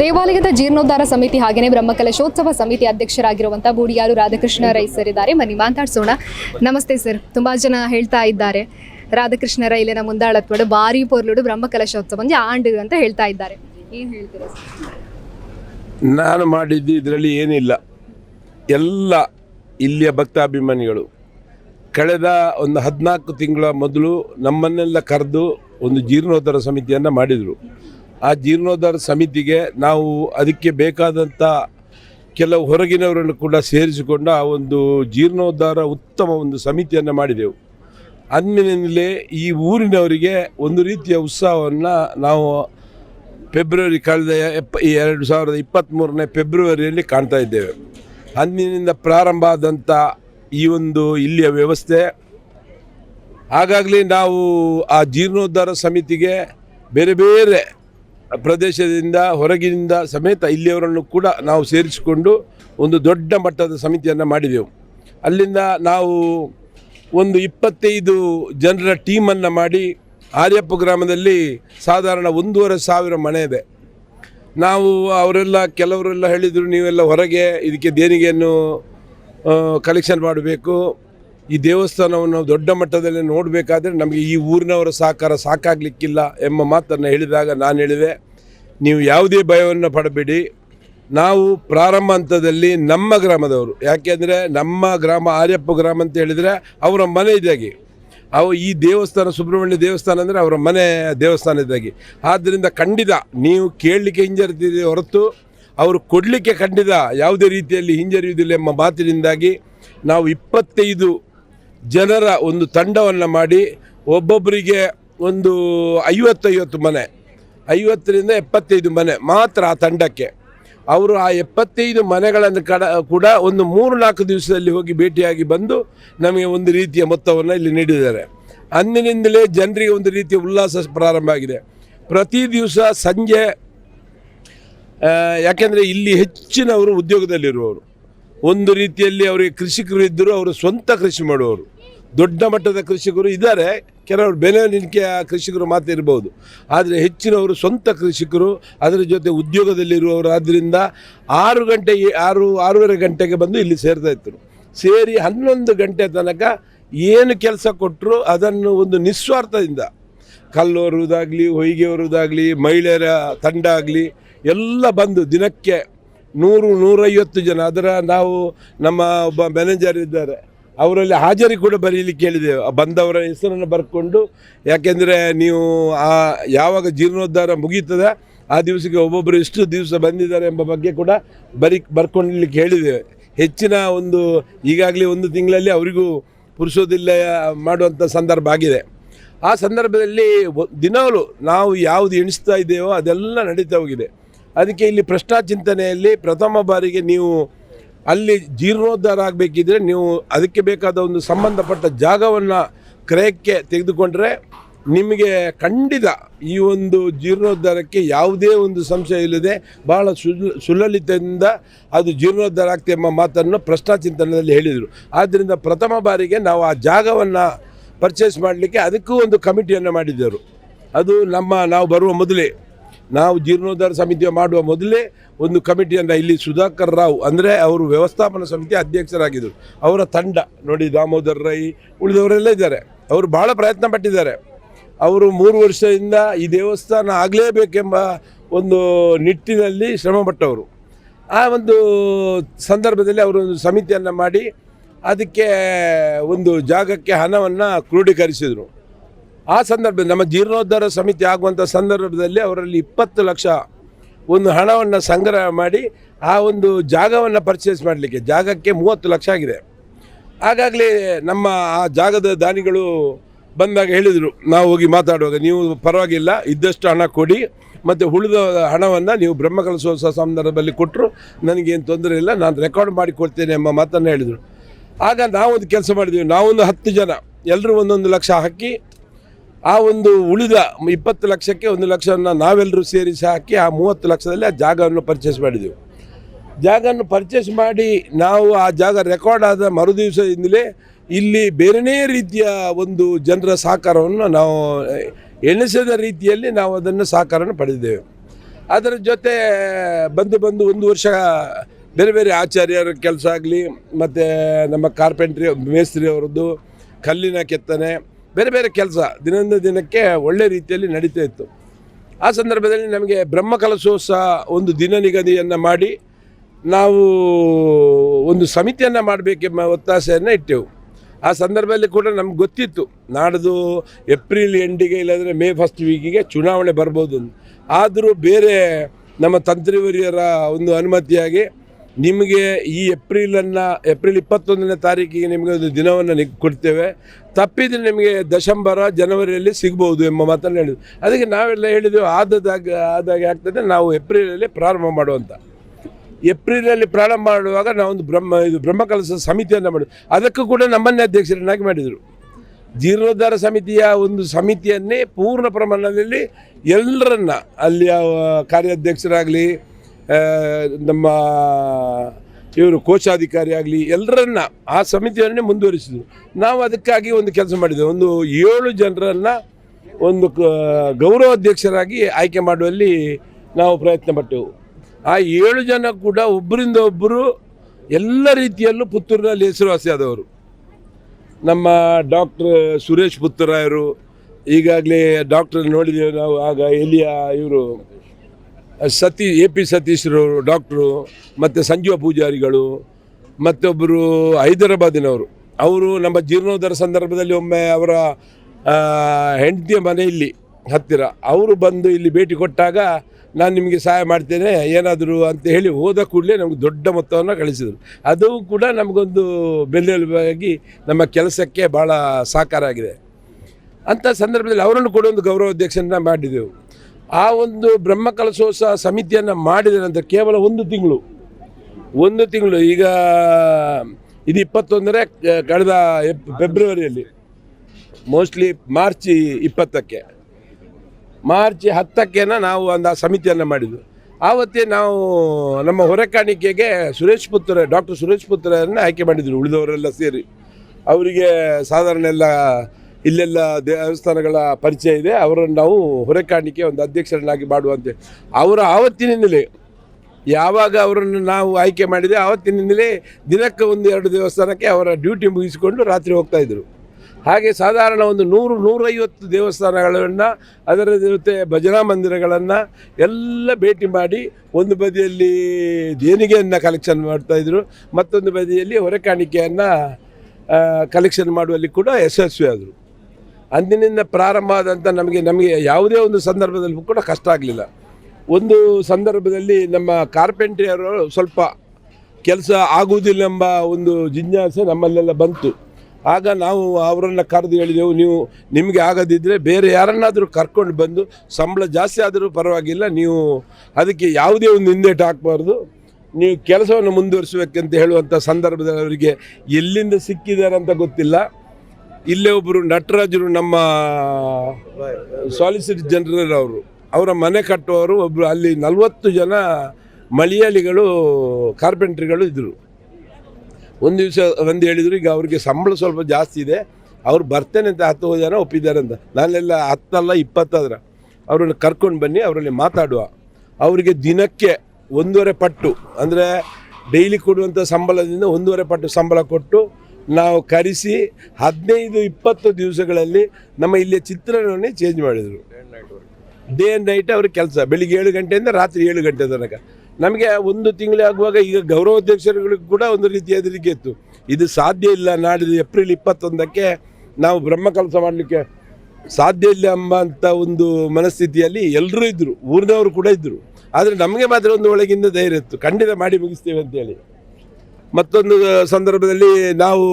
ದೇವಾಲಯದ ಜೀರ್ಣೋದ್ಧಾರ ಸಮಿತಿ ಹಾಗೆಯೇ ಬ್ರಹ್ಮಕಲಶೋತ್ಸವ ಸಮಿತಿ ಅಧ್ಯಕ್ಷರಾಗಿರುವಂತಹ ಬೂಡಿಯಾರು ರಾಧಾಕೃಷ್ಣ ರೈ ಸರ್ ಇದ್ದಾರೆ. ಬನ್ನಿ, ಮಾತಾಡ್ಸೋಣ. ನಮಸ್ತೆ ಸರ್. ತುಂಬಾ ಜನ ಹೇಳ್ತಾ ಇದ್ದಾರೆ. ರಾಧಾಕೃಷ್ಣ ಇಲ್ಲಿನ ಮುಂದಾಳತ್ವಡು ಬಾರಿ ಪೊರ್ಲುಡು ಬ್ರಹ್ಮಕಲಶೋತ್ಸವ ಒಂದು ಆಂಡು ಅಂತ ಹೇಳ್ತಾ ಇದ್ದಾರೆ. ಏನ್ ಹೇಳ್ತೀರಾ? ನಾನು ಮಾಡಿದ್ದು ಇದರಲ್ಲಿ ಏನಿಲ್ಲ. ಎಲ್ಲ ಇಲ್ಲಿಯ ಭಕ್ತಾಭಿಮಾನಿಗಳು. ಕಳೆದ ಒಂದು ಹದಿನಾಲ್ಕು ತಿಂಗಳ ಮೊದಲು ನಮ್ಮನ್ನೆಲ್ಲ ಕರೆದು ಒಂದು ಜೀರ್ಣೋದ್ಧಾರ ಸಮಿತಿಯನ್ನು ಮಾಡಿದರು. ಆ ಜೀರ್ಣೋದ್ಧಾರ ಸಮಿತಿಗೆ ನಾವು ಅದಕ್ಕೆ ಬೇಕಾದಂಥ ಕೆಲವು ಹೊರಗಿನವರನ್ನು ಕೂಡ ಸೇರಿಸಿಕೊಂಡು ಆ ಒಂದು ಜೀರ್ಣೋದ್ಧಾರ ಉತ್ತಮ ಒಂದು ಸಮಿತಿಯನ್ನು ಮಾಡಿದೆವು. ಅಂದಿನಿಂದಲೇ ಈ ಊರಿನವರಿಗೆ ಒಂದು ರೀತಿಯ ಉತ್ಸಾಹವನ್ನು ನಾವು ಫೆಬ್ರವರಿ ಕಳೆದ ಎಪ್ಪ ಎರಡು ಸಾವಿರದ ಇಪ್ಪತ್ತ್ಮೂರನೇ ಫೆಬ್ರವರಿಯಲ್ಲಿ ಕಾಣ್ತಾ ಇದ್ದೇವೆ. ಅಂದಿನಿಂದ ಪ್ರಾರಂಭ ಆದಂಥ ಈ ಒಂದು ಇಲ್ಲಿಯ ವ್ಯವಸ್ಥೆ, ಹಾಗಾಗಲಿ ನಾವು ಆ ಜೀರ್ಣೋದ್ಧಾರ ಸಮಿತಿಗೆ ಬೇರೆ ಬೇರೆ ಪ್ರದೇಶದಿಂದ ಹೊರಗಿನಿಂದ ಸಮೇತ ಇಲ್ಲಿಯವರನ್ನು ಕೂಡ ನಾವು ಸೇರಿಸಿಕೊಂಡು ಒಂದು ದೊಡ್ಡ ಮಟ್ಟದ ಸಮಿತಿಯನ್ನು ಮಾಡಿದೆವು. ಅಲ್ಲಿಂದ ನಾವು ಒಂದು ಇಪ್ಪತ್ತೈದು ಜನರ ಟೀಮನ್ನು ಮಾಡಿ ಆರ್ಯಪ್ಪ ಗ್ರಾಮದಲ್ಲಿ ಸಾಧಾರಣ ಒಂದೂವರೆ ಸಾವಿರ ಮನೆ ಇದೆ. ನಾವು ಅವರೆಲ್ಲ ಕೆಲವರೆಲ್ಲ ಹೇಳಿದರು ನೀವೆಲ್ಲ ಹೊರಗೆ ಇದಕ್ಕೆ ದೇಣಿಗೆಯನ್ನು ಕಲೆಕ್ಷನ್ ಮಾಡಬೇಕು. ಈ ದೇವಸ್ಥಾನವನ್ನು ದೊಡ್ಡ ಮಟ್ಟದಲ್ಲಿ ನೋಡಬೇಕಾದ್ರೆ ನಮಗೆ ಈ ಊರಿನವರ ಸಹಕಾರ ಸಾಕಾಗಲಿಕ್ಕಿಲ್ಲ ಎಂಬ ಮಾತನ್ನು ಹೇಳಿದಾಗ ನಾನು ಹೇಳಿದೆ, ನೀವು ಯಾವುದೇ ಭಯವನ್ನು ಪಡಬೇಡಿ. ನಾವು ಪ್ರಾರಂಭ ಹಂತದಲ್ಲಿ ನಮ್ಮ ಗ್ರಾಮದವರು ಯಾಕೆಂದರೆ ನಮ್ಮ ಗ್ರಾಮ ಆರ್ಯಪ್ಪ ಗ್ರಾಮ ಅಂತ ಹೇಳಿದರೆ ಅವರ ಮನೆ ಇದಾಗಿ. ಅವು ಈ ದೇವಸ್ಥಾನ, ಸುಬ್ರಹ್ಮಣ್ಯ ದೇವಸ್ಥಾನ ಅಂದರೆ ಅವರ ಮನೆ ದೇವಸ್ಥಾನ ಇದ್ದಾಗಿ ಆದ್ದರಿಂದ ಖಂಡಿತ ನೀವು ಕೇಳಲಿಕ್ಕೆ ಹಿಂಜರಿತಿದೆ ಹೊರತು ಅವರು ಕೊಡಲಿಕ್ಕೆ ಖಂಡಿತ ಯಾವುದೇ ರೀತಿಯಲ್ಲಿ ಹಿಂಜರಿಯುವುದಿಲ್ಲ ಎಂಬ ಮಾತಿನಿಂದಾಗಿ ನಾವು ಇಪ್ಪತ್ತೈದು ಜನರ ಒಂದು ತಂಡವನ್ನು ಮಾಡಿ ಒಬ್ಬೊಬ್ಬರಿಗೆ ಒಂದು ಐವತ್ತೈವತ್ತು ಮನೆ, ಐವತ್ತರಿಂದ ಎಪ್ಪತ್ತೈದು ಮನೆ ಮಾತ್ರ ಆ ತಂಡಕ್ಕೆ. ಅವರು ಆ ಎಪ್ಪತ್ತೈದು ಮನೆಗಳನ್ನು ಕಡ, ಕೂಡ ಒಂದು ಮೂರು ನಾಲ್ಕು ದಿವಸದಲ್ಲಿ ಹೋಗಿ ಭೇಟಿಯಾಗಿ ಬಂದು ನಮಗೆ ಒಂದು ರೀತಿಯ ಮೊತ್ತವನ್ನು ಇಲ್ಲಿ ನೀಡಿದ್ದಾರೆ. ಅಂದಿನಿಂದಲೇ ಜನರಿಗೆ ಒಂದು ರೀತಿಯ ಉಲ್ಲಾಸ ಪ್ರಾರಂಭ ಆಗಿದೆ. ಪ್ರತಿ ದಿವಸ ಸಂಜೆ ಯಾಕೆಂದರೆ ಇಲ್ಲಿ ಹೆಚ್ಚಿನವರು ಉದ್ಯೋಗದಲ್ಲಿರುವವರು. ಒಂದು ರೀತಿಯಲ್ಲಿ ಅವರಿಗೆ ಕೃಷಿಕರು ಇದ್ದರೂ ಅವರು ಸ್ವಂತ ಕೃಷಿ ಮಾಡುವವರು. ದೊಡ್ಡ ಮಟ್ಟದ ಕೃಷಿಕರು ಇದ್ದಾರೆ. ಕೆಲವರು ಬೆಲೆನಿಕೆ ಕೃಷಿಕರು ಮಾತ್ರ ಇರಬಹುದು ಆದರೆ ಹೆಚ್ಚಿನವರು ಸ್ವಂತ ಕೃಷಿಕರು, ಅದರ ಜೊತೆ ಉದ್ಯೋಗದಲ್ಲಿರುವವರು. ಆದ್ದರಿಂದ ಆರು ಗಂಟೆ, ಆರು, ಆರೂವರೆ ಗಂಟೆಗೆ ಬಂದು ಇಲ್ಲಿ ಸೇರ್ತಾ ಇದ್ದರು. ಸೇರಿ ಹನ್ನೊಂದು ಗಂಟೆ ತನಕ ಏನು ಕೆಲಸ ಕೊಟ್ಟರು ಅದನ್ನು ಒಂದು ನಿಸ್ವಾರ್ಥದಿಂದ ಕಲ್ಲೋರುವುದಾಗಲಿ ಹೊಯ್ಗೆ ಹೊರುವುದಾಗಲಿ ಮಹಿಳೆಯರ ತಂಡ ಆಗಲಿ ಎಲ್ಲ ಬಂದು ದಿನಕ್ಕೆ ನೂರು, ನೂರೈವತ್ತು ಜನ. ಅದರ ನಾವು ನಮ್ಮ ಒಬ್ಬ ಮ್ಯಾನೇಜರ್ ಇದ್ದಾರೆ. ಅವರಲ್ಲಿ ಹಾಜರಿ ಕೂಡ ಬರೀಲಿಕ್ಕೆ ಕೇಳಿದೆ ಬಂದವರ ಹೆಸರನ್ನು ಬರ್ಕೊಂಡು, ಯಾಕೆಂದರೆ ನೀವು ಆ ಯಾವಾಗ ಜೀರ್ಣೋದ್ಧಾರ ಮುಗೀತದೆ, ಆ ದಿವಸಕ್ಕೆ ಒಬ್ಬೊಬ್ಬರು ಎಷ್ಟು ದಿವಸ ಬಂದಿದ್ದಾರೆ ಎಂಬ ಬಗ್ಗೆ ಕೂಡ ಬರಿ ಬರ್ಕೊಂಡಿಲಿಕ್ಕೆ ಹೇಳಿದೆ. ಹೆಚ್ಚಿನ ಒಂದು, ಈಗಾಗಲೇ ಒಂದು ತಿಂಗಳಲ್ಲಿ ಅವರಿಗೂ ಪುರುಷೋದಿಲ್ಲ ಮಾಡುವಂಥ ಸಂದರ್ಭ ಆಗಿದೆ. ಆ ಸಂದರ್ಭದಲ್ಲಿ ದಿನಾಲು ನಾವು ಯಾವುದು ಎಣಿಸ್ತಾ ಇದ್ದೇವೋ ಅದೆಲ್ಲ ನಡೀತಾ ಹೋಗಿದೆ. ಅದಕ್ಕೆ ಇಲ್ಲಿ ಪ್ರಶ್ನಾ ಚಿಂತನೆಯಲ್ಲಿ ಪ್ರಥಮ ಬಾರಿಗೆ ನೀವು ಅಲ್ಲಿ ಜೀರ್ಣೋದ್ಧಾರ ಆಗಬೇಕಿದ್ರೆ ನೀವು ಅದಕ್ಕೆ ಬೇಕಾದ ಒಂದು ಸಂಬಂಧಪಟ್ಟ ಜಾಗವನ್ನು ಕ್ರಯಕ್ಕೆ ತೆಗೆದುಕೊಂಡ್ರೆ ನಿಮಗೆ ಖಂಡಿತ ಈ ಒಂದು ಜೀರ್ಣೋದ್ಧಾರಕ್ಕೆ ಯಾವುದೇ ಒಂದು ಸಂಶಯ ಇಲ್ಲದೆ ಬಹಳ ಸುಲ್, ಸುಲಲಿತದಿಂದ ಅದು ಜೀರ್ಣೋದ್ಧಾರ ಆಗ್ತದೆ ಎಂಬ ಮಾತನ್ನು ಪ್ರಶ್ನಾಚಿಂತನದಲ್ಲಿ ಹೇಳಿದರು. ಆದ್ದರಿಂದ ಪ್ರಥಮ ಬಾರಿಗೆ ನಾವು ಆ ಜಾಗವನ್ನು ಪರ್ಚೇಸ್ ಮಾಡಲಿಕ್ಕೆ ಅದಕ್ಕೂ ಒಂದು ಕಮಿಟಿಯನ್ನು ಮಾಡಿದ್ದರು. ಅದು ನಮ್ಮ, ನಾವು ಬರುವ ಮೊದಲೇ. ನಾವು ಜೀರ್ಣೋದ್ಧಾರ ಸಮಿತಿ ಮಾಡುವ ಮೊದಲೇ ಒಂದು ಕಮಿಟಿಯನ್ನು ಇಲ್ಲಿ ಸುಧಾಕರ್ ರಾವ್ ಅಂದರೆ ಅವರು ವ್ಯವಸ್ಥಾಪನಾ ಸಮಿತಿ ಅಧ್ಯಕ್ಷರಾಗಿದ್ದರು. ಅವರ ತಂಡ, ನೋಡಿ ದಾಮೋದರ್ ರೈ ಉಳಿದವರೆಲ್ಲ ಇದ್ದಾರೆ. ಅವರು ಭಾಳ ಪ್ರಯತ್ನ ಪಟ್ಟಿದ್ದಾರೆ. ಅವರು ಮೂರು ವರ್ಷದಿಂದ ಈ ದೇವಸ್ಥಾನ ಆಗಲೇಬೇಕೆಂಬ ಒಂದು ನಿಟ್ಟಿನಲ್ಲಿ ಶ್ರಮಪಟ್ಟವರು ಆ ಒಂದು ಸಂದರ್ಭದಲ್ಲಿ ಅವರು ಒಂದು ಸಮಿತಿಯನ್ನು ಮಾಡಿ ಅದಕ್ಕೆ ಒಂದು ಜಾಗಕ್ಕೆ ಹಣವನ್ನು ಕ್ರೋಢೀಕರಿಸಿದರು. ಆ ಸಂದರ್ಭ ನಮ್ಮ ಜೀರ್ಣೋದ್ಧಾರ ಸಮಿತಿ ಆಗುವಂಥ ಸಂದರ್ಭದಲ್ಲಿ ಅವರಲ್ಲಿ ಇಪ್ಪತ್ತು ಲಕ್ಷ ಒಂದು ಹಣವನ್ನು ಸಂಗ್ರಹ ಮಾಡಿ ಆ ಒಂದು ಜಾಗವನ್ನು ಪರ್ಚೇಸ್ ಮಾಡಲಿಕ್ಕೆ, ಜಾಗಕ್ಕೆ ಮೂವತ್ತು ಲಕ್ಷ ಆಗಿದೆ. ಹಾಗಾಗಲೇ ನಮ್ಮ ಆ ಜಾಗದ ದಾನಿಗಳು ಬಂದಾಗ ಹೇಳಿದರು, ನಾವು ಹೋಗಿ ಮಾತಾಡುವಾಗ, ನೀವು ಪರವಾಗಿಲ್ಲ, ಇದ್ದಷ್ಟು ಹಣ ಕೊಡಿ, ಮತ್ತು ಉಳಿದ ಹಣವನ್ನು ನೀವು ಬ್ರಹ್ಮಕಲಸೋತ್ಸವ ಸಂದರ್ಭದಲ್ಲಿ ಕೊಟ್ಟರು ನನಗೇನು ತೊಂದರೆ ಇಲ್ಲ, ನಾನು ರೆಕಾರ್ಡ್ ಮಾಡಿ ಕೊಡ್ತೇನೆ ಎಂಬ ಮಾತನ್ನು ಹೇಳಿದರು. ಆಗ ನಾವೊಂದು ಕೆಲಸ ಮಾಡಿದ್ವಿ, ನಾವೊಂದು ಹತ್ತು ಜನ ಎಲ್ಲರೂ ಒಂದೊಂದು ಲಕ್ಷ ಹಾಕಿ ಆ ಒಂದು ಉಳಿದ ಇಪ್ಪತ್ತು ಲಕ್ಷಕ್ಕೆ ಒಂದು ಲಕ್ಷವನ್ನು ನಾವೆಲ್ಲರೂ ಸೇರಿಸಿ ಹಾಕಿ ಆ ಮೂವತ್ತು ಲಕ್ಷದಲ್ಲಿ ಆ ಜಾಗವನ್ನು ಪರ್ಚೇಸ್ ಮಾಡಿದೆವು. ಜಾಗವನ್ನು ಪರ್ಚೇಸ್ ಮಾಡಿ ನಾವು ಆ ಜಾಗ ರೆಕಾರ್ಡ್ ಆದ ಮರುದಿವಸದಿಂದಲೇ ಇಲ್ಲಿ ಬೇರೆನೇ ರೀತಿಯ ಒಂದು ಜನರ ಸಹಕಾರವನ್ನು ನಾವು ಎಣಿಸದ ರೀತಿಯಲ್ಲಿ ನಾವು ಅದನ್ನು ಸಹಕಾರವನ್ನು ಪಡೆದಿದ್ದೇವೆ. ಅದರ ಜೊತೆ, ಬಂದು ಬಂದು ಒಂದು ವರ್ಷ ಬೇರೆ ಬೇರೆ ಆಚಾರ್ಯರ ಕೆಲಸ ಆಗಲಿ, ಮತ್ತು ನಮ್ಮ ಕಾರ್ಪೆಂಟ್ರಿ ಮೇಸ್ತ್ರಿ ಅವರದ್ದು ಕಲ್ಲಿನ ಕೆತ್ತನೆ ಬೇರೆ ಬೇರೆ ಕೆಲಸ ದಿನದಿಂದ ದಿನಕ್ಕೆ ಒಳ್ಳೆ ರೀತಿಯಲ್ಲಿ ನಡೀತಾ ಇತ್ತು. ಆ ಸಂದರ್ಭದಲ್ಲಿ ನಮಗೆ ಬ್ರಹ್ಮ ಕಲಶೋತ್ಸವ ಒಂದು ದಿನ ನಿಗದಿಯನ್ನು ಮಾಡಿ ನಾವು ಒಂದು ಸಮಿತಿಯನ್ನು ಮಾಡಬೇಕೆಂಬ ಒತ್ತಾಸೆಯನ್ನು ಇಟ್ಟೆವು. ಆ ಸಂದರ್ಭದಲ್ಲಿ ಕೂಡ ನಮ್ಗೆ ಗೊತ್ತಿತ್ತು, ನಾಡ್ದು ಏಪ್ರಿಲ್ ಎಂಡಿಗೆ ಇಲ್ಲಾಂದರೆ ಮೇ ಫಸ್ಟ್ ವೀಕಿಗೆ ಚುನಾವಣೆ ಬರ್ಬೋದು ಆದರೂ ಬೇರೆ ನಮ್ಮ ತಂತ್ರಿವರಿಯರ ಒಂದು ಅನುಮತಿಯಾಗಿ ನಿಮಗೆ ಈ ಏಪ್ರಿಲನ್ನು, ಏಪ್ರಿಲ್ ಇಪ್ಪತ್ತೊಂದನೇ ತಾರೀಕಿಗೆ ನಿಮಗೆ ಒಂದು ದಿನವನ್ನು ನಿ ಕೊಡ್ತೇವೆ. ತಪ್ಪಿದ್ರೆ ನಿಮಗೆ ದಶಂಬರ ಜನವರಿಯಲ್ಲಿ ಸಿಗ್ಬೋದು ಎಂಬ ಮಾತನ್ನು ಹೇಳಿದ್ವಿ ಅದಕ್ಕೆ ನಾವೆಲ್ಲ ಹೇಳಿದೆವು ಆದದಾಗ ಆದಾಗ ಆಗ್ತದೆ, ನಾವು ಏಪ್ರಿಲಲ್ಲಿ ಪ್ರಾರಂಭ ಮಾಡುವಂಥ ಏಪ್ರಿಲಲ್ಲಿ ಪ್ರಾರಂಭ ಮಾಡುವಾಗ ನಾವೊಂದು ಬ್ರಹ್ಮ, ಇದು ಬ್ರಹ್ಮಕಲಸ ಸಮಿತಿಯನ್ನು ಮಾಡಿ, ಅದಕ್ಕೂ ಕೂಡ ನಮ್ಮನ್ನೇ ಅಧ್ಯಕ್ಷರನ್ನಾಗಿ ಮಾಡಿದರು. ಜೀರ್ಣೋದ್ಧಾರ ಸಮಿತಿಯ ಒಂದು ಸಮಿತಿಯನ್ನೇ ಪೂರ್ಣ ಪ್ರಮಾಣದಲ್ಲಿ ಎಲ್ಲರನ್ನ ಅಲ್ಲಿಯ ಕಾರ್ಯಾಧ್ಯಕ್ಷರಾಗಲಿ ನಮ್ಮ ಇವರು ಕೋಶಾಧಿಕಾರಿ ಆಗಲಿ ಎಲ್ಲರನ್ನ ಆ ಸಮಿತಿಯನ್ನೇ ಮುಂದುವರಿಸಿದ್ರು. ನಾವು ಅದಕ್ಕಾಗಿ ಒಂದು ಕೆಲಸ ಮಾಡಿದ್ದೆವು ಒಂದು ಏಳು ಜನರನ್ನು ಒಂದು ಗೌರವಾಧ್ಯಕ್ಷರಾಗಿ ಆಯ್ಕೆ ಮಾಡುವಲ್ಲಿ ನಾವು ಪ್ರಯತ್ನ ಪಟ್ಟೆವು. ಆ ಏಳು ಜನ ಕೂಡ ಒಬ್ಬರಿಂದ ಒಬ್ಬರು ಎಲ್ಲ ರೀತಿಯಲ್ಲೂ ಪುತ್ತೂರಿನಲ್ಲಿ ಹೆಸರುವಾಸಿಯಾದವರು ನಮ್ಮ ಡಾಕ್ಟರ್ ಸುರೇಶ್ ಪುತ್ತೂರಾಯರು, ಈಗಾಗಲೇ ಡಾಕ್ಟರ್ ನೋಡಿದ್ದೇವೆ ನಾವು, ಆಗ ಎಲ್ಲಿಯ ಇವರು. ಸತಿ, ಎ ಪಿ ಸತೀಶ್ರು, ಡಾಕ್ಟ್ರು, ಮತ್ತು ಸಂಜೀವ ಪೂಜಾರಿಗಳು ಮತ್ತೊಬ್ಬರು ಹೈದರಾಬಾದಿನವರು. ಅವರು ನಮ್ಮ ಜೀರ್ಣೋದ್ಧಾರ ಸಂದರ್ಭದಲ್ಲಿ ಒಮ್ಮೆ ಅವರ ಹೆಂಡತಿಯ ಮನೆ ಮನೆಯಲ್ಲಿ ಹತ್ತಿರ. ಅವರು ಬಂದು ಇಲ್ಲಿ ಭೇಟಿ ಕೊಟ್ಟಾಗ ನಾನು ನಿಮಗೆ ಸಹಾಯ ಮಾಡ್ತೇನೆ, ಏನಾದರೂ ಅಂತ ಹೇಳಿ ಹೋದ ಕೂಡಲೇ ನಮಗೆ ದೊಡ್ಡ ಮೊತ್ತವನ್ನು ಕಳಿಸಿದರು. ಅದು ಕೂಡ ನಮಗೊಂದು ಬೆನ್ನೆಲುಬಾಗಿ ನಮ್ಮ ಕೆಲಸಕ್ಕೆ ಭಾಳ ಸಹಕಾರ ಆಗಿದೆ. ಅಂಥ ಸಂದರ್ಭದಲ್ಲಿ ಅವರನ್ನು ಕೂಡ ಒಂದು ಗೌರವಾಧ್ಯಕ್ಷನ ಮಾಡಿದೆವು. ಆ ಒಂದು ಬ್ರಹ್ಮಕಲಶೋತ್ಸವ ಸಮಿತಿಯನ್ನು ಮಾಡಿದ ನಂತರ ಕೇವಲ ಒಂದು ತಿಂಗಳು. ಒಂದು ತಿಂಗಳು. ಈಗ ಇದು ಇಪ್ಪತ್ತೊಂದರ ಕಳೆದ ಫೆಬ್ರವರಿಯಲ್ಲಿ. ಮೋಸ್ಟ್ಲಿ ಮಾರ್ಚ್ ಇಪ್ಪತ್ತಕ್ಕೆ. ಮಾರ್ಚ್ ಹತ್ತಕ್ಕೆನ ನಾವು ಒಂದು ಆ ಸಮಿತಿಯನ್ನು ಮಾಡಿದ್ವಿ. ಆವತ್ತೇ ನಾವು ನಮ್ಮ ಹೊರಕಾಣಿಕೆಗೆ ಸುರೇಶ್ ಪುತ್ರ, ಡಾಕ್ಟರ್ ಸುರೇಶ್ ಪುತ್ರರನ್ನು ಆಯ್ಕೆ ಮಾಡಿದ್ರು ಉಳಿದವರೆಲ್ಲ ಸೇರಿ. ಅವರಿಗೆ ಸಾಧಾರಣ ಎಲ್ಲ ಇಲ್ಲೆಲ್ಲ ದೇವಸ್ಥಾನಗಳ ಪರಿಚಯ ಇದೆ. ಅವರನ್ನು ನಾವು ಹೊರಕಾಣಿಕೆ ಒಂದು ಅಧ್ಯಕ್ಷರನ್ನಾಗಿ ಮಾಡುವಂತೆ. ಅವರ ಆವತ್ತಿನಿಂದಲೇ, ಯಾವಾಗ ಅವರನ್ನು ನಾವು ಆಯ್ಕೆ ಮಾಡಿದೆ ಆವತ್ತಿನಿಂದಲೇ ದಿನಕ್ಕೆ ಒಂದು ಎರಡು ದೇವಸ್ಥಾನಕ್ಕೆ ಅವರ ಡ್ಯೂಟಿ ಮುಗಿಸಿಕೊಂಡು ರಾತ್ರಿ ಹೋಗ್ತಾ ಇದ್ರು. ಹಾಗೆ ಸಾಧಾರಣ ಒಂದು ನೂರು, ನೂರೈವತ್ತು ದೇವಸ್ಥಾನಗಳನ್ನು, ಅದರ ಜೊತೆ ಭಜನಾ ಮಂದಿರಗಳನ್ನು ಎಲ್ಲ ಭೇಟಿ ಮಾಡಿ ಒಂದು ಬದಿಯಲ್ಲಿ ದೇಣಿಗೆಯನ್ನು ಕಲೆಕ್ಷನ್ ಮಾಡ್ತಾಯಿದ್ರು ಮತ್ತೊಂದು ಬದಿಯಲ್ಲಿ ಹೊರೆಕಾಣಿಕೆಯನ್ನು ಕಲೆಕ್ಷನ್ ಮಾಡುವಲ್ಲಿ ಕೂಡ ಯಶಸ್ವಿ ಆದರು ಅಂದಿನಿಂದ ಪ್ರಾರಂಭ ಆದಂಥ ನಮಗೆ ನಮಗೆ ಯಾವುದೇ ಒಂದು ಸಂದರ್ಭದಲ್ಲಿ ಕೂಡ ಕಷ್ಟ ಆಗಲಿಲ್ಲ. ಒಂದು ಸಂದರ್ಭದಲ್ಲಿ ನಮ್ಮ ಕಾರ್ಪೆಂಟ್ರಿಯವರು ಸ್ವಲ್ಪ ಕೆಲಸ ಆಗುವುದಿಲ್ಲ ಎಂಬ ಒಂದು ಜಿಜ್ಞಾಸೆ ನಮ್ಮಲ್ಲೆಲ್ಲ ಬಂತು. ಆಗ ನಾವು ಅವರನ್ನು ಕರೆದು ಹೇಳಿದೆವು, ನೀವು ನಿಮಗೆ ಆಗದಿದ್ದರೆ ಬೇರೆ ಯಾರನ್ನಾದರೂ ಕರ್ಕೊಂಡು ಬಂದು ಸಂಬಳ ಜಾಸ್ತಿ ಆದರೂ ಪರವಾಗಿಲ್ಲ, ನೀವು ಅದಕ್ಕೆ ಯಾವುದೇ ಒಂದು ಹಿಂದೇಟು ಹಾಕಬಾರ್ದು. ನೀವು ಕೆಲಸವನ್ನು ಮುಂದುವರಿಸಬೇಕಂತ ಹೇಳುವಂಥ ಸಂದರ್ಭದಲ್ಲಿ ಅವರಿಗೆ ಎಲ್ಲಿಂದ ಸಿಕ್ಕಿದ್ದಾರೆ ಅಂತ ಗೊತ್ತಿಲ್ಲ. ಇಲ್ಲೇ ಒಬ್ಬರು ನಟರಾಜರು ನಮ್ಮ ಸಾಲಿಸಿಟರ್ ಜನರಲ್ ಅವರು ಅವರ ಮನೆ ಕಟ್ಟುವವರು ಒಬ್ಬರು ಅಲ್ಲಿ ನಲವತ್ತು ಜನ ಮಲಯಾಳಿಗಳು ಕಾರ್ಪೆಂಟ್ರಿಗಳು ಇದ್ದರು ಒಂದು ದಿವಸ ಒಂದು ಹೇಳಿದರು, ಈಗ ಅವ್ರಿಗೆ ಸಂಬಳ ಸ್ವಲ್ಪ ಜಾಸ್ತಿ ಇದೆ, ಅವ್ರು ಬರ್ತೇನೆ ಅಂತ ಹತ್ತು ಜನ ಒಪ್ಪಿದ್ದಾರೆ ಅಂತ. ನಾನೆಲ್ಲ ಹತ್ತಲ್ಲ ಇಪ್ಪತ್ತಾದ್ರ ಅವರನ್ನು ಕರ್ಕೊಂಡು ಬನ್ನಿ, ಅವರಲ್ಲಿ ಮಾತಾಡುವ. ಅವರಿಗೆ ದಿನಕ್ಕೆ ಒಂದೂವರೆ ಪಟ್ಟು, ಅಂದರೆ ಡೈಲಿ ಕೊಡುವಂಥ ಸಂಬಳದಿಂದ ಒಂದೂವರೆ ಪಟ್ಟು ಸಂಬಳ ಕೊಟ್ಟು ನಾವು ಕರೆಸಿ ಹದಿನೈದು, ಇಪ್ಪತ್ತು ದಿವಸಗಳಲ್ಲಿ ನಮ್ಮ ಇಲ್ಲಿಯ ಚಿತ್ರಣವನ್ನೇ ಚೇಂಜ್ ಮಾಡಿದರು. ಡೇ ಆ್ಯಂಡ್ ನೈಟ್ ಅವ್ರ ಕೆಲಸ, ಬೆಳಿಗ್ಗೆ ಏಳು ಗಂಟೆಯಿಂದ ರಾತ್ರಿ ಏಳು ಗಂಟೆ ತನಕ. ನಮಗೆ ಒಂದು ತಿಂಗಳೇ ಆಗುವಾಗ ಈಗ ಗೌರವಾಧ್ಯಕ್ಷರುಗಳಿಗೆ ಕೂಡ ಒಂದು ರೀತಿಯ ಹೆದರಿಕೆ ಇತ್ತು. ಇದು ಸಾಧ್ಯ ಇಲ್ಲ, ನಾಡಿದ್ದು ಏಪ್ರಿಲ್ ಇಪ್ಪತ್ತೊಂದಕ್ಕೆ ನಾವು ಬ್ರಹ್ಮ ಕೆಲಸ ಮಾಡಲಿಕ್ಕೆ ಸಾಧ್ಯ ಇಲ್ಲ ಎಂಬಂಥ ಒಂದು ಮನಸ್ಥಿತಿಯಲ್ಲಿ ಎಲ್ಲರೂ ಇದ್ದರು ಊರಿನವರು ಕೂಡ ಇದ್ದರು ಆದರೆ ನಮಗೆ ಮಾತ್ರ ಒಂದು ಒಳಗಿಂದ ಧೈರ್ಯ ಇತ್ತು. ಖಂಡಿತ ಮಾಡಿ ಮುಗಿಸ್ತೇವೆ ಅಂತೇಳಿ ಮತ್ತೊಂದು ಸಂದರ್ಭದಲ್ಲಿ ನಾವು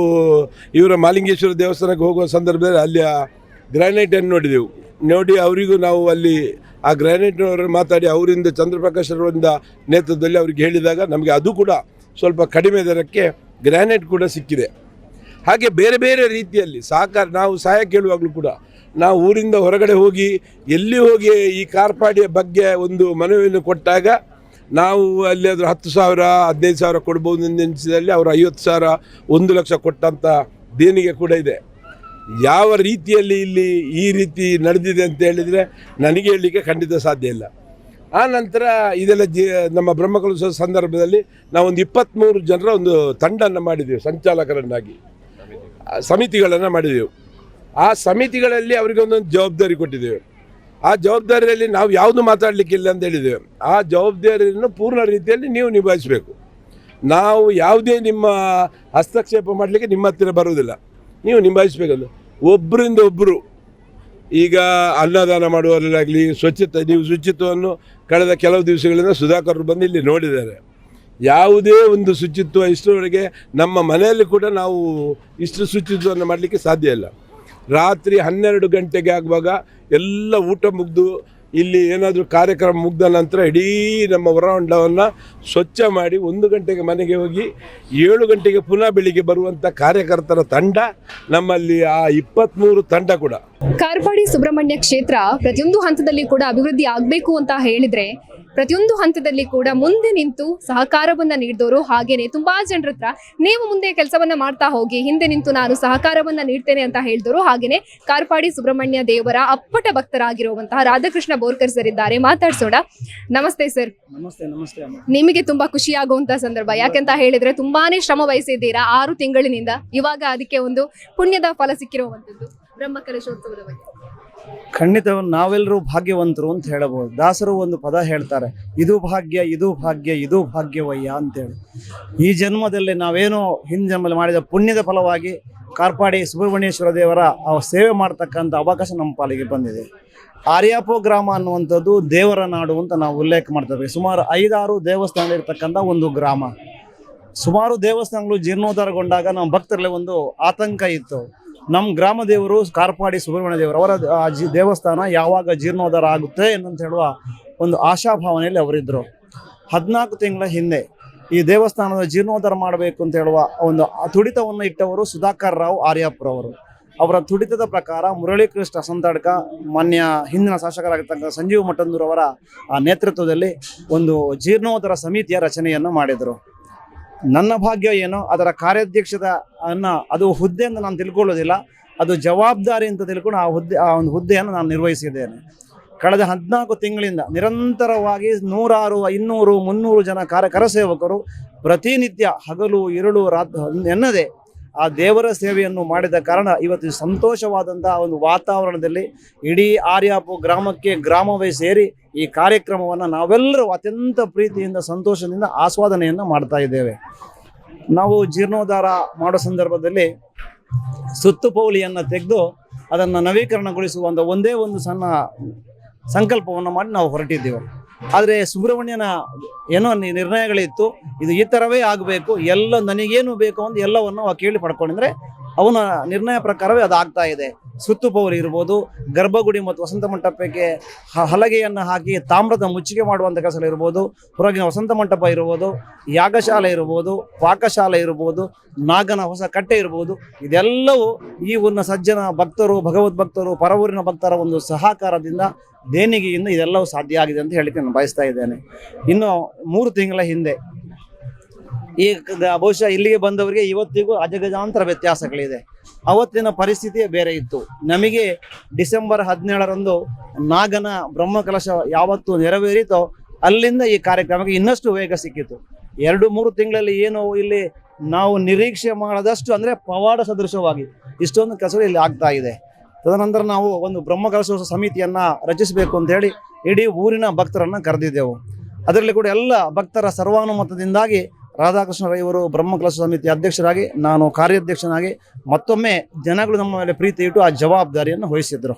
ಇವರ ಮಾಲಿಂಗೇಶ್ವರ ದೇವಸ್ಥಾನಕ್ಕೆ ಹೋಗುವ ಸಂದರ್ಭದಲ್ಲಿ ಅಲ್ಲಿ ಆ ಗ್ರಾನೈಟನ್ನು ನೋಡಿದೆವು. ನೋಡಿ ಅವರಿಗೂ ನಾವು ಅಲ್ಲಿ ಆ ಗ್ರಾನೈಟ್ನವರು ಮಾತಾಡಿ ಅವರಿಂದ ಚಂದ್ರಪ್ರಕಾಶ್ ಅವರಿಂದ ನೇತೃತ್ವದಲ್ಲಿ ಅವ್ರಿಗೆ ಹೇಳಿದಾಗ ನಮಗೆ ಅದು ಕೂಡ ಸ್ವಲ್ಪ ಕಡಿಮೆ ದರಕ್ಕೆ ಗ್ರಾನೈಟ್ ಕೂಡ ಸಿಕ್ಕಿದೆ. ಹಾಗೆ ಬೇರೆ ಬೇರೆ ರೀತಿಯಲ್ಲಿ ಸಹಕಾರ ನಾವು ಸಹಾಯ ಕೇಳುವಾಗಲೂ ಕೂಡ ನಾವು ಊರಿಂದ ಹೊರಗಡೆ ಹೋಗಿ ಎಲ್ಲಿ ಹೋಗಿ ಈ ಕಾರ್ಪಾಡಿಯ ಬಗ್ಗೆ ಒಂದು ಮನವಿಯನ್ನು ಕೊಟ್ಟಾಗ ನಾವು ಅಲ್ಲಿ ಅದ್ರ ಹತ್ತು ಸಾವಿರ, ಹದಿನೈದು ಸಾವಿರ ಕೊಡ್ಬೋದು ನೆನೆಸಿದಲ್ಲಿ ಅವರು ಐವತ್ತು ಸಾವಿರ, ಒಂದು ಲಕ್ಷ ಕೊಟ್ಟಂಥ ದೇಣಿಗೆ ಕೂಡ ಇದೆ. ಯಾವ ರೀತಿಯಲ್ಲಿ ಇಲ್ಲಿ ಈ ರೀತಿ ನಡೆದಿದೆ ಅಂತ ಹೇಳಿದರೆ ನನಗೆ ಹೇಳಲಿಕ್ಕೆ ಖಂಡಿತ ಸಾಧ್ಯ ಇಲ್ಲ. ಆ ನಂತರ ಇದೆಲ್ಲ ಜಿ, ನಮ್ಮ ಬ್ರಹ್ಮಕಲಶೋತ್ಸವ ಸಂದರ್ಭದಲ್ಲಿ ನಾವೊಂದು ಇಪ್ಪತ್ತ್ಮೂರು ಜನರ ಒಂದು ತಂಡನ್ನು ಮಾಡಿದ್ದೇವೆ ಸಂಚಾಲಕರನ್ನಾಗಿ. ಸಮಿತಿಗಳನ್ನು ಮಾಡಿದೆವು. ಆ ಸಮಿತಿಗಳಲ್ಲಿ ಅವರಿಗೆ ಒಂದೊಂದು ಜವಾಬ್ದಾರಿ ಕೊಟ್ಟಿದ್ದೇವೆ. ಆ ಜವಾಬ್ದಾರಿಯಲ್ಲಿ ನಾವು ಯಾವುದು ಮಾತಾಡಲಿಕ್ಕಿಲ್ಲ ಅಂತ ಹೇಳಿದ್ದೇವೆ ಆ ಜವಾಬ್ದಾರಿಯನ್ನು ಪೂರ್ಣ ರೀತಿಯಲ್ಲಿ ನೀವು ನಿಭಾಯಿಸಬೇಕು. ನಾವು ಯಾವುದೇ ನಿಮ್ಮ ಹಸ್ತಕ್ಷೇಪ ಮಾಡಲಿಕ್ಕೆ ನಿಮ್ಮ ಹತ್ತಿರ ಬರುವುದಿಲ್ಲ. ನೀವು ನಿಭಾಯಿಸಬೇಕಲ್ಲ ಒಬ್ಬರಿಂದ ಒಬ್ಬರು ಈಗ ಅನ್ನದಾನ ಮಾಡುವವರಲ್ಲಾಗಲಿ ಸ್ವಚ್ಛತೆ, ನೀವು ಶುಚಿತ್ವವನ್ನು ಕಳೆದ ಕೆಲವು ದಿವಸಗಳಿಂದ ಸುಧಾಕರ್ ಬಂದು ಇಲ್ಲಿ ನೋಡಿದ್ದಾರೆ. ಯಾವುದೇ ಒಂದು ಶುಚಿತ್ವ ಇಷ್ಟರವರೆಗೆ ನಮ್ಮ ಮನೆಯಲ್ಲಿ ಕೂಡ ನಾವು ಇಷ್ಟು ಶುಚಿತ್ವವನ್ನು ಮಾಡಲಿಕ್ಕೆ ಸಾಧ್ಯ ಇಲ್ಲ. ರಾತ್ರಿ ಹನ್ನೆರಡು ಗಂಟೆಗೆ ಆಗುವಾಗ ಎಲ್ಲ ಊಟ ಮುಗಿದು ಇಲ್ಲಿ ಏನಾದರೂ ಕಾರ್ಯಕ್ರಮ ಮುಗ್ದ ನಂತರ ಇಡೀ ನಮ್ಮ ಹೊರಹೊಂಡವನ್ನು ಸ್ವಚ್ಛ ಮಾಡಿ ಒಂದು ಗಂಟೆಗೆ ಮನೆಗೆ ಹೋಗಿ ಏಳು ಗಂಟೆಗೆ ಪುನಃ ಬೆಳಿಗ್ಗೆ ಬರುವಂಥ ಕಾರ್ಯಕರ್ತರ ತಂಡ ನಮ್ಮಲ್ಲಿ ಆ ಇಪ್ಪತ್ತ್ಮೂರು ತಂಡ ಕೂಡ. ಕಾರ್ಪಾಡಿ ಸುಬ್ರಹ್ಮಣ್ಯ ಕ್ಷೇತ್ರ ಪ್ರತಿಯೊಂದು ಹಂತದಲ್ಲಿ ಕೂಡ ಅಭಿವೃದ್ಧಿ ಆಗಬೇಕು ಅಂತ ಹೇಳಿದ್ರೆ ಪ್ರತಿಯೊಂದು ಹಂತದಲ್ಲಿ ಕೂಡ ಮುಂದೆ ನಿಂತು ಸಹಕಾರವನ್ನ ನೀಡಿದವರು ಹಾಗೇನೆ ತುಂಬಾ ಜನರ ಹತ್ರ ನೀವು ಮುಂದೆ ಕೆಲಸವನ್ನ ಮಾಡ್ತಾ ಹೋಗಿ ಹಿಂದೆ ನಿಂತು ನಾನು ಸಹಕಾರವನ್ನ ನೀಡ್ತೇನೆ ಅಂತ ಹೇಳಿದವರು ಹಾಗೇನೆ ಕಾರ್ಪಾಡಿ ಸುಬ್ರಹ್ಮಣ್ಯ ದೇವರ ಅಪ್ಪಟ ಭಕ್ತರಾಗಿರುವಂತಹ ರಾಧಾಕೃಷ್ಣ ಬೋರ್ಕರ್ ಸರ್ ಇದ್ದಾರೆ. ಮಾತಾಡ್ಸೋಣ. ನಮಸ್ತೆ ಸರ್. ನಮಸ್ತೆ ನಮಸ್ತೆ ನಿಮಗೆ ತುಂಬಾ ಖುಷಿ ಆಗುವಂತಹ ಸಂದರ್ಭ. ಯಾಕೆಂತ ಹೇಳಿದ್ರೆ ತುಂಬಾನೇ ಶ್ರಮ ವಹಿಸಿದ್ದೀರಾ ಆರು ತಿಂಗಳಿನಿಂದ? ಇವಾಗ ಅದಕ್ಕೆ ಒಂದು ಪುಣ್ಯದ ಫಲ ಸಿಕ್ಕಿರುವಂತದ್ದು ಬ್ರಹ್ಮಕಲಶೋತ್ಸವದ ಬಗ್ಗೆ. ಖಂಡಿತ ನಾವೆಲ್ಲರೂ ಭಾಗ್ಯವಂತರು ಅಂತ ಹೇಳಬಹುದು. ದಾಸರು ಒಂದು ಪದ ಹೇಳ್ತಾರೆ, ಇದು ಭಾಗ್ಯ ಇದು ಭಾಗ್ಯ, ಇದು ಭಾಗ್ಯವಯ್ಯ ಅಂತೇಳಿ. ಈ ಜನ್ಮದಲ್ಲಿ ನಾವೇನೋ ಜನ್ಮದಲ್ಲಿ ಮಾಡಿದ ಪುಣ್ಯದ ಫಲವಾಗಿ ಕಾರ್ಪಾಡಿ ಸುಬ್ರಹ್ಮಣ್ಯೇಶ್ವರ ದೇವರ ಸೇವೆ ಮಾಡ್ತಕ್ಕಂಥ ಅವಕಾಶ ನಮ್ಮ ಪಾಲಿಗೆ ಬಂದಿದೆ. ಆರ್ಯಾಪೋ ಗ್ರಾಮ ಅನ್ನುವಂಥದ್ದು ದೇವರ ನಾಡು ಅಂತ ನಾವು ಉಲ್ಲೇಖ ಮಾಡ್ತೇವೆ. ಸುಮಾರು ಐದಾರು ದೇವಸ್ಥಾನಗಳಿರ್ತಕ್ಕಂಥ ಒಂದು ಗ್ರಾಮ. ಸುಮಾರು ದೇವಸ್ಥಾನಗಳು ಜೀರ್ಣೋದ್ಧಾರಗೊಂಡಾಗ ನಮ್ಮ ಭಕ್ತರಲ್ಲಿ ಒಂದು ಆತಂಕ ಇತ್ತು. ನಮ್ಮ ಗ್ರಾಮ ದೇವರು ಕಾರ್ಪಾಡಿ ಸುಬ್ರಹ್ಮಣ್ಯ ದೇವರು ಅವರ ದೇವಸ್ಥಾನ ಯಾವಾಗ ಜೀರ್ಣೋದ್ಧಾರ ಆಗುತ್ತೆ ಅಂತ ಹೇಳುವ ಒಂದು ಆಶಾಭಾವನೆಯಲ್ಲಿ ಅವರಿದ್ದರು ಹದಿನಾಲ್ಕು ತಿಂಗಳ ಹಿಂದೆ ಈ ದೇವಸ್ಥಾನದ ಜೀರ್ಣೋದ್ಧಾರ ಮಾಡಬೇಕು ಅಂತ ಹೇಳುವ ಒಂದು ತುಡಿತವನ್ನು ಇಟ್ಟವರು ಸುಧಾಕರ್ ರಾವ್ ಆರ್ಯಾಪುರವರು ಅವರ. ತುಡಿತದ ಪ್ರಕಾರ ಮುರಳೀಕೃಷ್ಣ ಸಂತಾಡ್ಕ, ಮಾನ್ಯ ಹಿಂದಿನ ಶಾಸಕರಾಗಿರ್ತಕ್ಕಂಥ ಸಂಜೀವ್ ಮಠಂದೂರವರ ನೇತೃತ್ವದಲ್ಲಿ ಒಂದು ಜೀರ್ಣೋದ್ಧಾರ ಸಮಿತಿಯ ರಚನೆಯನ್ನು ಮಾಡಿದರು. ನನ್ನ ಭಾಗ್ಯ ಏನು? ಅದರ ಕಾರ್ಯಾಧ್ಯಕ್ಷದ ಅನ್ನ ಅದು ಹುದ್ದೆ ಅಂತ ನಾನು ತಿಳ್ಕೊಳ್ಳೋದಿಲ್ಲ. ಅದು ಜವಾಬ್ದಾರಿ ಅಂತ ತಿಳ್ಕೊಂಡು ಆ ಹುದ್ದೆ, ಆ ಒಂದು ಹುದ್ದೆಯನ್ನು ನಾನು ನಿರ್ವಹಿಸಿದ್ದೇನೆ. ಕಳೆದ ಹದಿನಾಲ್ಕು ತಿಂಗಳಿಂದ ನಿರಂತರವಾಗಿ ನೂರಾರು ಇನ್ನೂರು ಮುನ್ನೂರು ಜನ ಕಾರ್ಯ ಕರಸೇವಕರು ಪ್ರತಿನಿತ್ಯ ಹಗಲು ಇರುಳು ರಾತ್ರಿ ಎನ್ನದೆ ಆ ದೇವರ ಸೇವೆಯನ್ನು ಮಾಡಿದ ಕಾರಣ ಇವತ್ತು ಸಂತೋಷವಾದಂತಹ ಒಂದು ವಾತಾವರಣದಲ್ಲಿ ಇಡೀ ಆರ್ಯಾಪು ಗ್ರಾಮಕ್ಕೆ ಗ್ರಾಮವೇ ಸೇರಿ ಈ ಕಾರ್ಯಕ್ರಮವನ್ನು ನಾವೆಲ್ಲರೂ ಅತ್ಯಂತ ಪ್ರೀತಿಯಿಂದ ಸಂತೋಷದಿಂದ ಆಸ್ವಾದನೆಯನ್ನು ಮಾಡ್ತಾ ಇದ್ದೇವೆ. ನಾವು ಜೀರ್ಣೋದ್ಧಾರ ಮಾಡೋ ಸಂದರ್ಭದಲ್ಲಿ ಸುತ್ತುಪೌಲಿಯನ್ನು ತೆಗೆದು ಅದನ್ನು ನವೀಕರಣಗೊಳಿಸುವಂಥ ಒಂದೇ ಒಂದು ಸಣ್ಣ ಸಂಕಲ್ಪವನ್ನು ಮಾಡಿ ನಾವು ಹೊರಟಿದ್ದೇವೆ. ಆದರೆ ಸುಬ್ರಹ್ಮಣ್ಯನ ಏನೋ ನಿರ್ಣಯಗಳಿತ್ತು. ಇದು ಈ ಥರವೇ ಆಗಬೇಕು. ಎಲ್ಲ ನನಗೇನು ಬೇಕು ಅಂತ ಎಲ್ಲವನ್ನು ಕೇಳಿ ಪಡ್ಕೊಂಡಿದ್ರೆ ಅವನ ನಿರ್ಣಯ ಪ್ರಕಾರವೇ ಅದು ಆಗ್ತಾ ಇದೆ. ಸುತ್ತುಪೌರಿ ಇರ್ಬೋದು, ಗರ್ಭಗುಡಿ ಮತ್ತು ವಸಂತ ಮಂಟಪಕ್ಕೆ ಹಲಗೆಯನ್ನು ಹಾಕಿ ತಾಮ್ರದ ಮುಚ್ಚಿಗೆ ಮಾಡುವಂಥ ಕೆಲಸ ಇರ್ಬೋದು, ಹೊರಗಿನ ವಸಂತ ಮಂಟಪ ಇರ್ಬೋದು, ಯಾಗಶಾಲೆ ಇರ್ಬೋದು, ಪಾಕಶಾಲೆ ಇರ್ಬೋದು, ನಾಗನ ಹೊಸ ಕಟ್ಟೆ ಇರ್ಬೋದು, ಇದೆಲ್ಲವೂ ಈ ಊರಿನ ಸಜ್ಜನ ಭಕ್ತರು, ಭಗವದ್ ಭಕ್ತರು, ಪರವೂರಿನ ಭಕ್ತರ ಒಂದು ಸಹಕಾರದಿಂದ, ದೇಣಿಗೆಯಿಂದ ಇದೆಲ್ಲವೂ ಸಾಧ್ಯ ಆಗಿದೆ ಅಂತ ಹೇಳಿಕೆ ನಾನು ಬಯಸ್ತಾ ಇದ್ದೇನೆ. ಇನ್ನು ಮೂರು ತಿಂಗಳ ಹಿಂದೆ ಈ ಬಹುಶಃ ಇಲ್ಲಿಗೆ ಬಂದವರಿಗೆ ಇವತ್ತಿಗೂ ಅಜಗಜಾಂತರ ವ್ಯತ್ಯಾಸಗಳಿದೆ. ಅವತ್ತಿನ ಪರಿಸ್ಥಿತಿಯೇ ಬೇರೆ ಇತ್ತು. ನಮಗೆ ಡಿಸೆಂಬರ್ ಹದಿನೇಳರಂದು ನಾಗನ ಬ್ರಹ್ಮಕಲಶ ಯಾವತ್ತು ನೆರವೇರಿತೋ ಅಲ್ಲಿಂದ ಈ ಕಾರ್ಯಕ್ರಮಕ್ಕೆ ಇನ್ನಷ್ಟು ವೇಗ ಸಿಕ್ಕಿತು. ಎರಡು, ಮೂರು ತಿಂಗಳಲ್ಲಿ ಏನು ಇಲ್ಲಿ ನಾವು ನಿರೀಕ್ಷೆ ಮಾಡದಷ್ಟು ಅಂದರೆ ಪವಾಡ ಸದೃಶವಾಗಿ ಇಷ್ಟೊಂದು ಕೆಲಸ ಇಲ್ಲಿ ಆಗ್ತಾ ಇದೆ. ತದನಂತರ ನಾವು ಒಂದು ಬ್ರಹ್ಮಕಲಶ ಸಮಿತಿಯನ್ನು ರಚಿಸಬೇಕು ಅಂತ ಹೇಳಿ ಇಡೀ ಊರಿನ ಭಕ್ತರನ್ನು ಕರೆದಿದ್ದೆವು. ಅದರಲ್ಲಿ ಕೂಡ ಎಲ್ಲ ಭಕ್ತರ ಸರ್ವಾನುಮತದಿಂದಾಗಿ ರಾಧಾಕೃಷ್ಣ ರೈವರು ಬ್ರಹ್ಮಕಲಶ ಸಮಿತಿ ಅಧ್ಯಕ್ಷರಾಗಿ, ನಾನು ಕಾರ್ಯಾಧ್ಯಕ್ಷನಾಗಿ ಮತ್ತೊಮ್ಮೆ ಜನಗಳು ನಮ್ಮ ಮೇಲೆ ಪ್ರೀತಿ ಇಟ್ಟು ಆ ಜವಾಬ್ದಾರಿಯನ್ನು ವಹಿಸಿದ್ರು.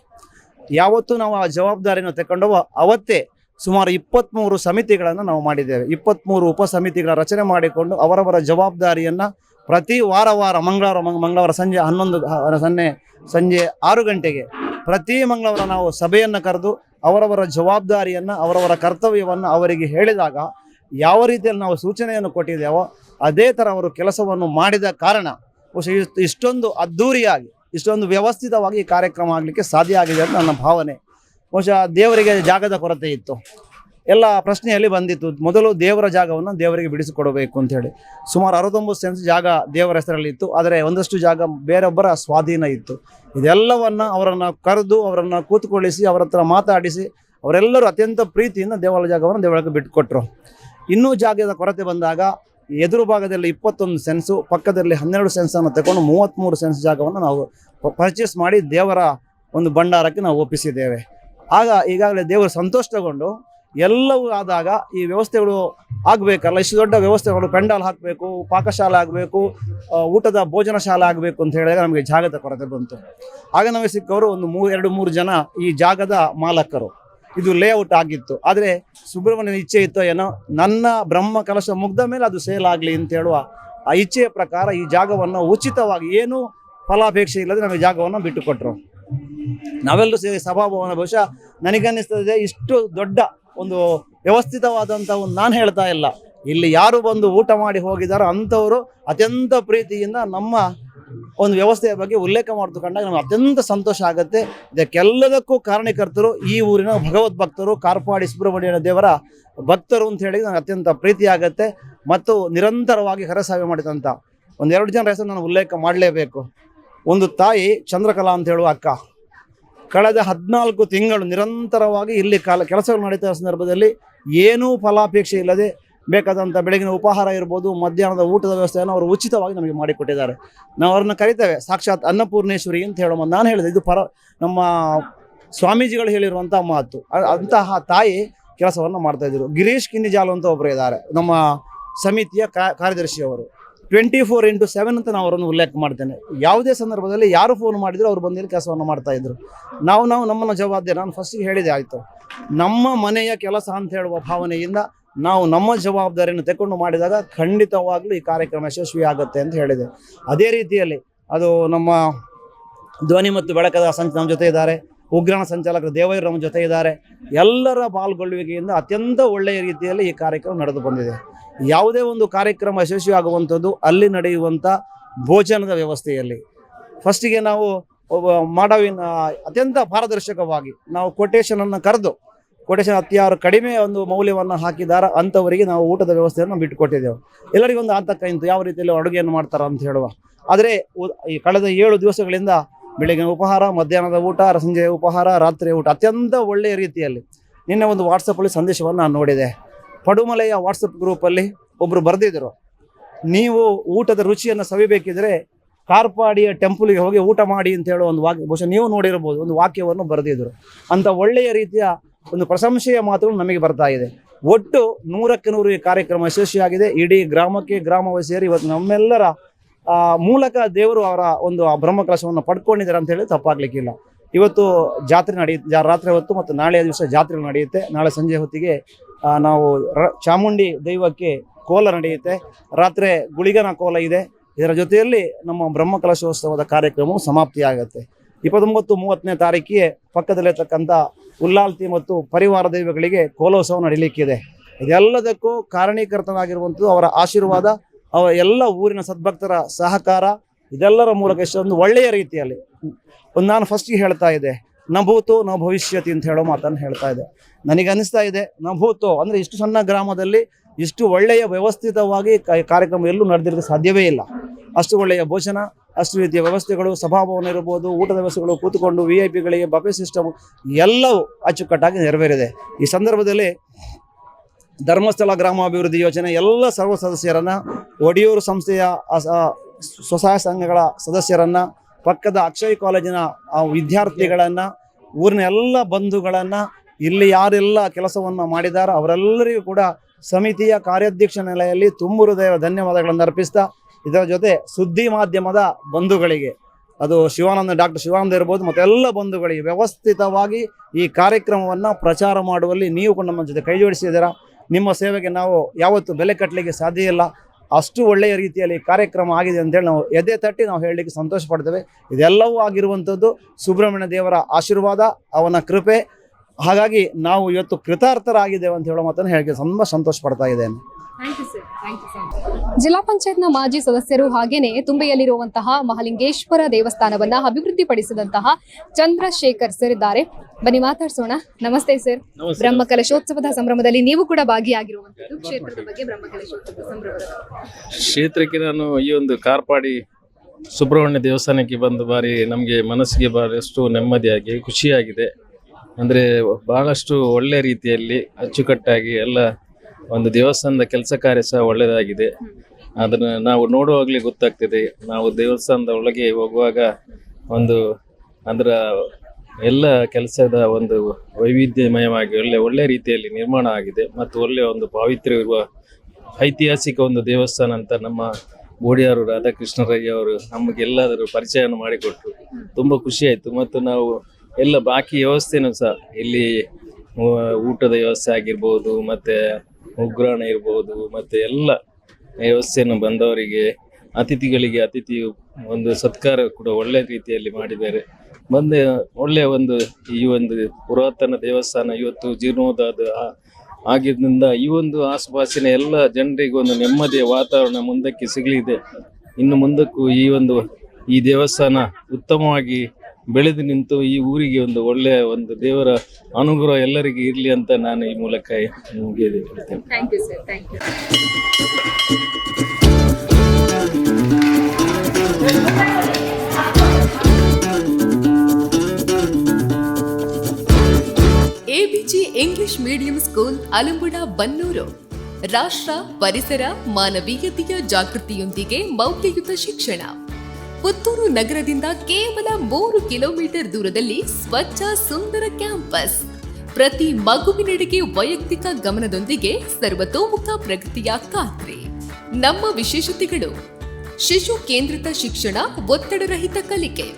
ಯಾವತ್ತೂ ನಾವು ಆ ಜವಾಬ್ದಾರಿಯನ್ನು ತಗೊಂಡವ ಅವತ್ತೇ ಸುಮಾರು ಇಪ್ಪತ್ತ್ಮೂರು ಸಮಿತಿಗಳನ್ನು ನಾವು ಮಾಡಿದ್ದೇವೆ. ಇಪ್ಪತ್ತ್ಮೂರು ಉಪ ಸಮಿತಿಗಳ ರಚನೆ ಮಾಡಿಕೊಂಡು ಅವರವರ ಜವಾಬ್ದಾರಿಯನ್ನು ಪ್ರತಿ ವಾರ ವಾರ, ಮಂಗಳವಾರ, ಮಂಗ್- ಮಂಗಳವಾರ ಸಂಜೆ ಹನ್ನೊಂದು ಸನ್ನೆ ಸಂಜೆ ಆರು ಗಂಟೆಗೆ ಪ್ರತಿ ಮಂಗಳವಾರ ನಾವು ಸಭೆಯನ್ನು ಕರೆದು ಅವರವರ ಜವಾಬ್ದಾರಿಯನ್ನು, ಅವರವರ ಕರ್ತವ್ಯವನ್ನು ಅವರಿಗೆ ಹೇಳಿದಾಗ ಯಾವ ರೀತಿಯಲ್ಲಿ ನಾವು ಸೂಚನೆಯನ್ನು ಕೊಟ್ಟಿದ್ದೇವೋ ಅದೇ ಥರ ಅವರು ಕೆಲಸವನ್ನು ಮಾಡಿದ ಕಾರಣ ಇಷ್ಟೊಂದು ಅದ್ಧೂರಿಯಾಗಿ, ಇಷ್ಟೊಂದು ವ್ಯವಸ್ಥಿತವಾಗಿ ಈ ಕಾರ್ಯಕ್ರಮ ಆಗಲಿಕ್ಕೆ ಸಾಧ್ಯ ಆಗಿದೆ ಅಂತ ನನ್ನ ಭಾವನೆ. ಬಹುಶಃ ದೇವರಿಗೆ ಜಾಗದ ಕೊರತೆ ಇತ್ತು. ಎಲ್ಲ ಪ್ರಶ್ನೆಯಲ್ಲಿ ಬಂದಿತ್ತು. ಮೊದಲು ದೇವರ ಜಾಗವನ್ನು ದೇವರಿಗೆ ಬಿಡಿಸಿಕೊಡಬೇಕು ಅಂತ ಹೇಳಿ. ಸುಮಾರು ಅರವತ್ತೊಂಬತ್ತು ಸೆನ್ಸ್ ಜಾಗ ದೇವರ ಹೆಸರಲ್ಲಿ ಇತ್ತು. ಆದರೆ ಒಂದಷ್ಟು ಜಾಗ ಬೇರೊಬ್ಬರ ಸ್ವಾಧೀನ ಇತ್ತು. ಇದೆಲ್ಲವನ್ನು ಅವರನ್ನು ಕರೆದು, ಅವರನ್ನು ಕೂತ್ಕೊಳ್ಳಿಸಿ, ಅವರ ಮಾತಾಡಿಸಿ, ಅವರೆಲ್ಲರೂ ಅತ್ಯಂತ ಪ್ರೀತಿಯಿಂದ ದೇವಾಲಯ ಜಾಗವನ್ನು ದೇವಾಲಯಕ್ಕೆ ಬಿಟ್ಟುಕೊಟ್ರು ಇನ್ನೂ ಜಾಗದ ಕೊರತೆ ಬಂದಾಗ ಎದುರು ಭಾಗದಲ್ಲಿ ಇಪ್ಪತ್ತೊಂದು ಸೆನ್ಸು, ಪಕ್ಕದಲ್ಲಿ ಹನ್ನೆರಡು ಸೆನ್ಸನ್ನು ತಗೊಂಡು ಮೂವತ್ತ್ಮೂರು ಸೆನ್ಸ್ ಜಾಗವನ್ನು ನಾವು ಪರ್ಚೇಸ್ ಮಾಡಿ ದೇವರ ಒಂದು ಭಂಡಾರಕ್ಕೆ ನಾವು ಒಪ್ಪಿಸಿದ್ದೇವೆ. ಆಗ ಈಗಾಗಲೇ ದೇವರು ಸಂತೋಷಗೊಂಡು ಎಲ್ಲವೂ ಆದಾಗ ಈ ವ್ಯವಸ್ಥೆಗಳು ಆಗಬೇಕಲ್ಲ, ಇಷ್ಟು ದೊಡ್ಡ ವ್ಯವಸ್ಥೆಗಳು, ಪೆಂಡಾಲ್ ಹಾಕಬೇಕು, ಪಾಕಶಾಲೆ ಆಗಬೇಕು ಊಟದ ಭೋಜನ ಶಾಲೆ ಆಗಬೇಕು ಅಂತ ಹೇಳಿದಾಗ ನಮಗೆ ಜಾಗದ ಕೊರತೆ ಬಂತು. ಆಗ ನಮಗೆ ಸಿಕ್ಕವರು ಒಂದು ಮೂರು ಎರಡು ಮೂರು ಜನ ಈ ಜಾಗದ ಮಾಲಕರು. ಇದು ಲೇಔಟ್ ಆಗಿತ್ತು. ಆದರೆ ಸುಬ್ರಹ್ಮಣ್ಯನ ಇಚ್ಛೆ ಇತ್ತೋ ಏನೋ, ನನ್ನ ಬ್ರಹ್ಮ ಕಲಶ ಮುಗ್ದ ಮೇಲೆ ಅದು ಸೇಲ್ ಆಗಲಿ ಅಂತ ಹೇಳುವ ಆ ಇಚ್ಛೆಯ ಪ್ರಕಾರ ಈ ಜಾಗವನ್ನು ಉಚಿತವಾಗಿ ಏನು ಫಲಾಪೇಕ್ಷೆ ಇಲ್ಲದೆ ನಮಗೆ ಜಾಗವನ್ನು ಬಿಟ್ಟುಕೊಟ್ರು. ನಾವೆಲ್ಲರೂ ಸೇರಿ ಸಭಾಭವನ ಬಹುಶಃ ನನಗನ್ನಿಸ್ತದೆ ಇಷ್ಟು ದೊಡ್ಡ ಒಂದು ವ್ಯವಸ್ಥಿತವಾದಂಥ ಒಂದು ನಾನು ಹೇಳ್ತಾ ಇಲ್ಲ. ಇಲ್ಲಿ ಯಾರು ಬಂದು ಊಟ ಮಾಡಿ ಹೋಗಿದಾರೋ ಅಂಥವರು ಅತ್ಯಂತ ಪ್ರೀತಿಯಿಂದ ನಮ್ಮ ಒಂದು ವ್ಯವಸ್ಥೆಯ ಬಗ್ಗೆ ಉಲ್ಲೇಖ ಮಾಡ್ತು ಕಂಡಾಗ ನಮ್ಗೆ ಅತ್ಯಂತ ಸಂತೋಷ ಆಗುತ್ತೆ. ಇದಕ್ಕೆಲ್ಲದಕ್ಕೂ ಕಾರಣಕರ್ತರು ಈ ಊರಿನ ಭಗವದ್ ಭಕ್ತರು ಕಾರ್ಪಾಡಿ ಸುಬ್ರಹ್ಮಣ್ಯನ ದೇವರ ಭಕ್ತರು ಅಂತ ಹೇಳಿ ನನಗೆ ಅತ್ಯಂತ ಪ್ರೀತಿ ಆಗುತ್ತೆ. ಮತ್ತು ನಿರಂತರವಾಗಿ ಹರಸಾವೆ ಮಾಡಿದಂಥ ಒಂದೆರಡು ಜನರ ಹೆಸರು ನಾನು ಉಲ್ಲೇಖ ಮಾಡಲೇಬೇಕು. ಒಂದು ತಾಯಿ ಚಂದ್ರಕಲಾ ಅಂತ ಹೇಳುವ ಅಕ್ಕ. ಕಳೆದ ಹದಿನಾಲ್ಕು ತಿಂಗಳು ನಿರಂತರವಾಗಿ ಇಲ್ಲಿ ಕಾಲ ಕೆಲಸಗಳು ನಡೀತಾ ಸಂದರ್ಭದಲ್ಲಿ ಏನೂ ಫಲಾಪೇಕ್ಷೆ ಇಲ್ಲದೆ ಬೇಕಾದಂಥ ಬೆಳಗಿನ ಉಪಹಾರ ಇರ್ಬೋದು, ಮಧ್ಯಾಹ್ನದ ಊಟದ ವ್ಯವಸ್ಥೆಯನ್ನು ಅವರು ಉಚಿತವಾಗಿ ನಮಗೆ ಮಾಡಿಕೊಟ್ಟಿದ್ದಾರೆ. ನಾವು ಅವ್ರನ್ನ ಕರಿತೇವೆ. ಸಾಕ್ಷಾತ್ ಅನ್ನಪೂರ್ಣೇಶ್ವರಿ ಅಂತ ಹೇಳೋ ನಾನು ಹೇಳಿದೆ. ಇದು ಪರ, ನಮ್ಮ ಸ್ವಾಮೀಜಿಗಳು ಹೇಳಿರುವಂಥ ಮಾತು. ಅಂತಹ ತಾಯಿ ಕೆಲಸವನ್ನು ಮಾಡ್ತಾ ಇದ್ರು ಗಿರೀಶ್ ಕಿನ್ನಿಜಾಲ್ ಅಂತ ಒಬ್ಬರು ಇದ್ದಾರೆ. ನಮ್ಮ ಸಮಿತಿಯ ಕಾರ್ಯದರ್ಶಿಯವರು. ಟ್ವೆಂಟಿ ಫೋರ್ ಇಂಟು ಸೆವೆನ್ ಅಂತ ನಾವು ಅವರನ್ನು ಉಲ್ಲೇಖ ಮಾಡ್ತೇನೆ. ಯಾವುದೇ ಸಂದರ್ಭದಲ್ಲಿ ಯಾರು ಫೋನ್ ಮಾಡಿದ್ರು ಅವ್ರು ಬಂದಿರೋ ಕೆಲಸವನ್ನು ಮಾಡ್ತಾ ಇದ್ರು. ನಾವು ನಾವು ನಮ್ಮನ್ನು ಜವಾಬ್ದಾರಿ, ನಾನು ಫಸ್ಟಿಗೆ ಹೇಳಿದೆ, ಆಯಿತು. ನಮ್ಮ ಮನೆಯ ಕೆಲಸ ಅಂತ ಹೇಳುವ ಭಾವನೆಯಿಂದ ನಾವು ನಮ್ಮ ಜವಾಬ್ದಾರಿಯನ್ನು ತೆಕೊಂಡು ಮಾಡಿದಾಗ ಖಂಡಿತವಾಗ್ಲೂ ಈ ಕಾರ್ಯಕ್ರಮ ಯಶಸ್ವಿ ಆಗುತ್ತೆ ಅಂತ ಹೇಳಿದೆ. ಅದೇ ರೀತಿಯಲ್ಲಿ ಅದು ನಮ್ಮ ಧ್ವನಿ ಮತ್ತು ಬೆಳಕದ ಸಂಚ ನಮ್ಮ ಜೊತೆ ಇದ್ದಾರೆ ಉಗ್ರಾಣ ಸಂಚಾಲಕರು ದೇವಯ್ಯರು ನಮ್ಮ ಜೊತೆ ಇದ್ದಾರೆ, ಎಲ್ಲರ ಪಾಲ್ಗೊಳ್ಳುವಿಕೆಯಿಂದ ಅತ್ಯಂತ ಒಳ್ಳೆಯ ರೀತಿಯಲ್ಲಿ ಈ ಕಾರ್ಯಕ್ರಮ ನಡೆದು ಬಂದಿದೆ. ಯಾವುದೇ ಒಂದು ಕಾರ್ಯಕ್ರಮ ಯಶಸ್ವಿ ಆಗುವಂಥದ್ದು ಅಲ್ಲಿ ನಡೆಯುವಂಥ ಭೋಜನದ ವ್ಯವಸ್ಥೆಯಲ್ಲಿ. ಫಸ್ಟಿಗೆ ನಾವು ಮಾಡವಿನ ಅತ್ಯಂತ ಪಾರದರ್ಶಕವಾಗಿ ನಾವು ಕೊಟೇಶನನ್ನು ಕರೆದು ಕೊಟೇಶನ್ ಅತ್ಯಾರು ಕಡಿಮೆ ಒಂದು ಮೌಲ್ಯವನ್ನು ಹಾಕಿದಾರ ಅಂಥವರಿಗೆ ನಾವು ಊಟದ ವ್ಯವಸ್ಥೆಯನ್ನು ಬಿಟ್ಟುಕೊಟ್ಟಿದ್ದೆವು. ಎಲ್ಲರಿಗೂ ಒಂದು ಆತಂಕ ಇಂತು ಯಾವ ರೀತಿಯಲ್ಲಿ ಅಡುಗೆಯನ್ನು ಮಾಡ್ತಾರ ಅಂತ ಹೇಳುವ. ಆದರೆ ಈ ಕಳೆದ ಏಳು ದಿವಸಗಳಿಂದ ಬೆಳಗಿನ ಉಪಹಾರ, ಮಧ್ಯಾಹ್ನದ ಊಟ ಸಂಜೆಯ ಉಪಹಾರ ರಾತ್ರಿಯ ಊಟ, ಅತ್ಯಂತ ಒಳ್ಳೆಯ ರೀತಿಯಲ್ಲಿ ನಿನ್ನೆ ಒಂದು ವಾಟ್ಸಪ್ಪಲ್ಲಿ ಸಂದೇಶವನ್ನು ನಾನು ನೋಡಿದೆ. ಪಡುಮಲೆಯ ವಾಟ್ಸಪ್ ಗ್ರೂಪಲ್ಲಿ ಒಬ್ಬರು ಬರೆದಿದ್ದರು ನೀವು ಊಟದ ರುಚಿಯನ್ನು ಸವಿಬೇಕಿದ್ರೆ ಕಾರ್ಪಾಡಿಯ ಟೆಂಪಲ್ಗೆ ಹೋಗಿ ಊಟ ಮಾಡಿ ಅಂತ ಹೇಳೋ ಒಂದು ವಾಕ್ಯ ಬಹುಶಃ ನೀವು ನೋಡಿರ್ಬೋದು, ಒಂದು ವಾಕ್ಯವನ್ನು ಬರೆದಿದ್ದರು ಅಂಥ ಒಳ್ಳೆಯ ರೀತಿಯ ಒಂದು ಪ್ರಶಂಸೆಯ ಮಾತುಗಳು ನಮಗೆ ಬರ್ತಾ ಇದೆ. ಒಟ್ಟು ನೂರಕ್ಕೆ ನೂರು ಈ ಕಾರ್ಯಕ್ರಮ ಯಶಸ್ವಿಯಾಗಿದೆ. ಇಡೀ ಗ್ರಾಮಕ್ಕೆ ಗ್ರಾಮವೇ ಸೇರಿ ಇವತ್ತು ನಮ್ಮೆಲ್ಲರ ಮೂಲಕ ದೇವರು ಅವರ ಒಂದು ಆ ಬ್ರಹ್ಮ ಕಲಶವನ್ನು ಪಡ್ಕೊಂಡಿದ್ದಾರೆ ಅಂತ ಹೇಳಿ ತಪ್ಪಾಗ್ಲಿಕ್ಕಿಲ್ಲ ಇವತ್ತು ಜಾತ್ರೆ ನಡೆಯುತ್ತೆ ರಾತ್ರಿ ಹೊತ್ತು ಮತ್ತು ನಾಳೆ ದಿವಸ ಜಾತ್ರೆ ನಡೆಯುತ್ತೆ. ನಾಳೆ ಸಂಜೆ ಹೊತ್ತಿಗೆ ನಾವು ಚಾಮುಂಡಿ ದೈವಕ್ಕೆ ಕೋಲ ನಡೆಯುತ್ತೆ. ರಾತ್ರಿ ಗುಳಿಗನ ಕೋಲ ಇದೆ. ಇದರ ಜೊತೆಯಲ್ಲಿ ನಮ್ಮ ಬ್ರಹ್ಮ ಕಲಶೋತ್ಸವದ ಕಾರ್ಯಕ್ರಮವು ಸಮಾಪ್ತಿಯಾಗುತ್ತೆ. ಇಪ್ಪತ್ತೊಂಬತ್ತು ಮೂವತ್ತನೇ ತಾರೀಕಿಗೆ ಪಕ್ಕದಲ್ಲಿರ್ತಕ್ಕಂಥ ಉಲ್ಲಾಲ್ತಿ ಮತ್ತು ಪರಿವಾರ ದೈವಗಳಿಗೆ ಕೋಲೋತ್ಸವ ನಡೀಲಿಕ್ಕಿದೆ. ಇದೆಲ್ಲದಕ್ಕೂ ಕಾರಣೀಕರ್ತನಾಗಿರುವಂಥದ್ದು ಅವರ ಆಶೀರ್ವಾದ ಅವರ ಎಲ್ಲ ಊರಿನ ಸದ್ಭಕ್ತರ ಸಹಕಾರ, ಇದೆಲ್ಲರ ಮೂಲಕ ಎಷ್ಟೊಂದು ಒಳ್ಳೆಯ ರೀತಿಯಲ್ಲಿ ಒಂದು ನಾನು ಫಸ್ಟಿಗೆ ಹೇಳ್ತಾ ಇದ್ದೆ ನಭೂತು ನ ಭವಿಷ್ಯತಿ ಅಂತ ಹೇಳೋ ಮಾತನ್ನು ಹೇಳ್ತಾ ಇದೆ ನನಗೆ ಅನಿಸ್ತಾ ಇದೆ ನಭೂತು ಅಂದರೆ ಇಷ್ಟು ಸಣ್ಣ ಗ್ರಾಮದಲ್ಲಿ ಇಷ್ಟು ಒಳ್ಳೆಯ ವ್ಯವಸ್ಥಿತವಾಗಿ ಕಾರ್ಯಕ್ರಮ ಎಲ್ಲೂ ನಡೆದಿರೋಕ್ಕೆ ಸಾಧ್ಯವೇ ಇಲ್ಲ. ಅಷ್ಟು ಒಳ್ಳೆಯ ಭೋಜನ ಅಷ್ಟು ರೀತಿಯ ವ್ಯವಸ್ಥೆಗಳು, ಸಭಾಭವನ ಇರ್ಬೋದು, ಊಟದ ವ್ಯವಸ್ಥೆಗಳು ಕೂತ್ಕೊಂಡು ವಿ ಐ ಪಿಗಳಿಗೆ ಬಫೆ ಸಿಸ್ಟಮ್ ಎಲ್ಲವೂ ಅಚ್ಚುಕಟ್ಟಾಗಿ ನೆರವೇರಿದೆ. ಈ ಸಂದರ್ಭದಲ್ಲಿ ಧರ್ಮಸ್ಥಳ ಗ್ರಾಮಾಭಿವೃದ್ಧಿ ಯೋಜನೆ ಎಲ್ಲ ಸರ್ವ ಸದಸ್ಯರನ್ನ, ಒಡಿಯೂರು ಸಂಸ್ಥೆಯ ಸ್ವಸಹಾಯ ಸಂಘಗಳ ಸದಸ್ಯರನ್ನ, ಪಕ್ಕದ ಅಕ್ಷಯ್ ಕಾಲೇಜಿನ ವಿದ್ಯಾರ್ಥಿಗಳನ್ನ, ಊರಿನ ಎಲ್ಲ ಬಂಧುಗಳನ್ನ, ಇಲ್ಲಿ ಯಾರೆಲ್ಲ ಕೆಲಸವನ್ನು ಮಾಡಿದಾರೋ ಅವರೆಲ್ಲರಿಗೂ ಕೂಡ ಸಮಿತಿಯ ಕಾರ್ಯಾಧ್ಯಕ್ಷ ನೆಲೆಯಲ್ಲಿ ತುಂಬು ಹೃದಯ ಧನ್ಯವಾದಗಳನ್ನು ಅರ್ಪಿಸ್ತಾ ಇದರ ಜೊತೆ ಸುದ್ದಿ ಮಾಧ್ಯಮದ ಬಂಧುಗಳಿಗೆ, ಅದು ಶಿವಾನಂದ, ಡಾಕ್ಟರ್ ಶಿವಾನಂದ ಇರ್ಬೋದು, ಮತ್ತು ಎಲ್ಲ ಬಂಧುಗಳಿಗೆ ವ್ಯವಸ್ಥಿತವಾಗಿ ಈ ಕಾರ್ಯಕ್ರಮವನ್ನು ಪ್ರಚಾರ ಮಾಡುವಲ್ಲಿ ನೀವು ನಮ್ಮ ಜೊತೆ ಕೈ ಜೋಡಿಸಿದ್ದೀರಾ ನಿಮ್ಮ ಸೇವೆಗೆ ನಾವು ಯಾವತ್ತೂ ಬೆಲೆ ಕಟ್ಟಲಿಕ್ಕೆ ಸಾಧ್ಯ ಇಲ್ಲ. ಅಷ್ಟು ಒಳ್ಳೆಯ ರೀತಿಯಲ್ಲಿ ಕಾರ್ಯಕ್ರಮ ಆಗಿದೆ ಅಂತೇಳಿ ನಾವು ಎದೆ ತಟ್ಟಿ ನಾವು ಹೇಳಲಿಕ್ಕೆ ಸಂತೋಷ ಪಡ್ತೇವೆ. ಇದೆಲ್ಲವೂ ಆಗಿರುವಂಥದ್ದು ಸುಬ್ರಹ್ಮಣ್ಯ ದೇವರ ಆಶೀರ್ವಾದ, ಅವನ ಕೃಪೆ. ಹಾಗಾಗಿ ನಾವು ಇವತ್ತು ಕೃತಾರ್ಥರಾಗಿದ್ದೇವೆ ಅಂತ ಹೇಳೋ ಮಾತನ್ನು ಹೇಳಕ್ಕೆ ತುಂಬ ಸಂತೋಷ ಪಡ್ತಾ ಇದ್ದೇನೆ. ಜಿಲ್ಲಾ ಪಂಚಾಯತ್ನ ಮಾಜಿ ಸದಸ್ಯರು ಹಾಗೇನೆ ತುಂಬೆಯಲ್ಲಿರುವಂತಹ ಮಹಾಲಿಂಗೇಶ್ವರ ದೇವಸ್ಥಾನವನ್ನ ಅಭಿವೃದ್ಧಿಪಡಿಸಿದಂತಹ ಚಂದ್ರಶೇಖರ್ ಸರ್ ಇದ್ದಾರೆ. ಬನ್ನಿ ಮಾತಾಡ್ಸೋಣ. ನಮಸ್ತೆ ಸರ್ ಬ್ರಹ್ಮ ಕಲಶೋತ್ಸವದ ಸಂಭ್ರಮದಲ್ಲಿ ನೀವು ಕೂಡ ಭಾಗಿಯಾಗಿರುವಂತದ್ದು. ಕ್ಷೇತ್ರದ ಬಗ್ಗೆ ಬ್ರಹ್ಮ ಕಲಶೋತ್ಸವದ ಸಂಭ್ರಮದ ಕ್ಷೇತ್ರಕ್ಕೆ ನಾನು ಈ ಒಂದು ಕಾರ್ಪಾಡಿ ಸುಬ್ರಹ್ಮಣ್ಯ ದೇವಸ್ಥಾನಕ್ಕೆ ಬಂದು ಬಾರಿ ನಮಗೆ ಮನಸ್ಸಿಗೆ ಬಹಳಷ್ಟು ನೆಮ್ಮದಿಯಾಗಿ ಖುಷಿಯಾಗಿದೆ. ಅಂದ್ರೆ ಬಹಳಷ್ಟು ಒಳ್ಳೆ ರೀತಿಯಲ್ಲಿ ಅಚ್ಚುಕಟ್ಟಾಗಿ ಎಲ್ಲ ಒಂದು ದೇವಸ್ಥಾನದ ಕೆಲಸ ಕಾರ್ಯ ಸಹ ಒಳ್ಳೆಯದಾಗಿದೆ ಅದನ್ನು ನಾವು ನೋಡುವಾಗಲೇ ಗೊತ್ತಾಗ್ತದೆ. ನಾವು ದೇವಸ್ಥಾನದ ಒಳಗೆ ಹೋಗುವಾಗ ಒಂದು ಅದರ ಎಲ್ಲ ಕೆಲಸದ ಒಂದು ವೈವಿಧ್ಯಮಯವಾಗಿ ಒಳ್ಳೆ ಒಳ್ಳೆ ರೀತಿಯಲ್ಲಿ ನಿರ್ಮಾಣ ಆಗಿದೆ. ಮತ್ತು ಒಳ್ಳೆಯ ಒಂದು ಪಾವಿತ್ರ್ಯ ಇರುವ ಐತಿಹಾಸಿಕ ಒಂದು ದೇವಸ್ಥಾನ ಅಂತ ನಮ್ಮ ಬೋಡಿಯಾರು ರಾಧಾಕೃಷ್ಣ ರೈ ಅವರು ನಮಗೆಲ್ಲದರೂ ಪರಿಚಯವನ್ನು ಮಾಡಿಕೊಟ್ರು. ತುಂಬ ಖುಷಿಯಾಯಿತು ಮತ್ತು ನಾವು ಎಲ್ಲ ಬಾಕಿ ವ್ಯವಸ್ಥೆನೂ ಸಹ ಇಲ್ಲಿ ಊಟದ ವ್ಯವಸ್ಥೆ ಆಗಿರ್ಬೋದು ಮತ್ತೆ ಉಗ್ರಾಣ ಇರ್ಬೋದು ಮತ್ತೆ ಎಲ್ಲ ವ್ಯವಸ್ಥೆಯನ್ನು ಬಂದವರಿಗೆ, ಅತಿಥಿಗಳಿಗೆ ಅತಿಥಿ ಒಂದು ಸತ್ಕಾರ ಕೂಡ ಒಳ್ಳೆ ರೀತಿಯಲ್ಲಿ ಮಾಡಿದ್ದಾರೆ. ಬಂದ ಒಳ್ಳೆಯ ಒಂದು ಈ ಒಂದು ಪುರಾತನ ದೇವಸ್ಥಾನ ಇವತ್ತು ಜೀರ್ಣೋದಾದ ಆಗಿದ್ದರಿಂದ ಈ ಒಂದು ಆಸುಪಾಸಿನ ಎಲ್ಲ ಜನರಿಗೆ ಒಂದು ನೆಮ್ಮದಿಯ ವಾತಾವರಣ ಮುಂದಕ್ಕೆ ಸಿಗಲಿದೆ. ಇನ್ನು ಮುಂದಕ್ಕೂ ಈ ಒಂದು ಈ ದೇವಸ್ಥಾನ ಉತ್ತಮವಾಗಿ ಬೆಳೆದು ನಿಂತು ಈ ಊರಿಗೆ ಒಂದು ಒಳ್ಳೆಯ ಒಂದು ದೇವರ ಅನುಗ್ರಹ ಎಲ್ಲರಿಗೆ ಇರಲಿ ಅಂತ ನಾನು ಈ ಮೂಲಕ thank you sir thank you ABG English medium school Alambuda Bannur ರಾಷ್ಟ್ರ ಪರಿಸರ ಮಾನವೀಯತೆಯ ಜಾಗೃತಿಯೊಂದಿಗೆ ಮೌಲ್ಯಯುತ ಶಿಕ್ಷಣ ಪುತ್ತೂರು ನಗರದಿಂದ ಕೇವಲ ಮೂರು ಕಿಲೋಮೀಟರ್ ದೂರದಲ್ಲಿ ಸ್ವಚ್ಛ ಸುಂದರ ಕ್ಯಾಂಪಸ್. ಪ್ರತಿ ಮಗುವಿನೆಡೆಗೆ ವೈಯಕ್ತಿಕ ಗಮನದೊಂದಿಗೆ ಸರ್ವತೋಮುಖ ಪ್ರಗತಿಯ ಖಾತ್ರಿ. ನಮ್ಮ ವಿಶೇಷತೆಗಳು, ಶಿಶು ಕೇಂದ್ರಿತ ಶಿಕ್ಷಣ ಒತ್ತಡರಹಿತ ಕಲಿಕೆ.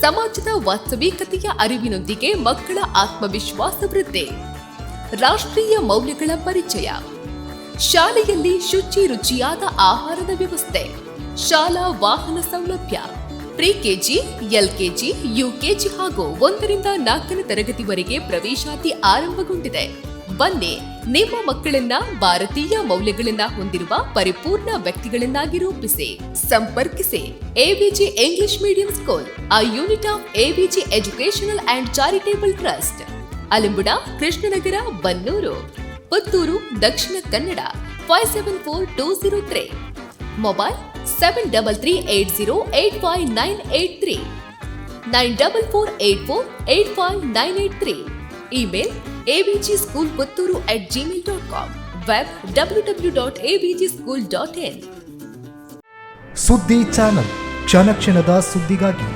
ಸಮಾಜದ ವಾಸ್ತವಿಕತೆಯ ಅರಿವಿನೊಂದಿಗೆ ಮಕ್ಕಳ ಆತ್ಮವಿಶ್ವಾಸ ವೃದ್ಧಿ. ರಾಷ್ಟ್ರೀಯ ಮೌಲ್ಯಗಳ ಪರಿಚಯ. ಶಾಲೆಯಲ್ಲಿ ಶುಚಿ ರುಚಿಯಾದ ಆಹಾರದ ವ್ಯವಸ್ಥೆ. ಶಾಲಾ ವಾಹನ ಸೌಲಭ್ಯ. ಪ್ರಿ ಕೆಜಿ ಎಲ್ಕೆಜಿ, ಯುಕೆಜಿ ಹಾಗೂ ಒಂದರಿಂದ ನಾಲ್ಕನೇ ತರಗತಿವರೆಗೆ ಪ್ರವೇಶಾತಿ ಆರಂಭಗೊಂಡಿದೆ. ಬನ್ನಿ, ನಿಮ್ಮ ಮಕ್ಕಳನ್ನ ಭಾರತೀಯ ಮೌಲ್ಯಗಳನ್ನ ಹೊಂದಿರುವ ಪರಿಪೂರ್ಣ ವ್ಯಕ್ತಿಗಳನ್ನಾಗಿ ರೂಪಿಸಿ. ಸಂಪರ್ಕಿಸಿ. AVG English medium school, a unit of AVG educational and charitable trust. Alimbuda, Krishnanagar, Bannur. Puttur, Dakshina Kannada. Five seven four two zero three. Mobile seven double three eight zero eight five nine eight three nine double four eight four eight five nine eight three email ABG school Puttur at Gmail dot com web W W dot ABG school dot in ಸುದ್ದಿ channel. ಕ್ಷಣ ಕ್ಷಣದ ಸುದ್ದಿಗಾಗಿ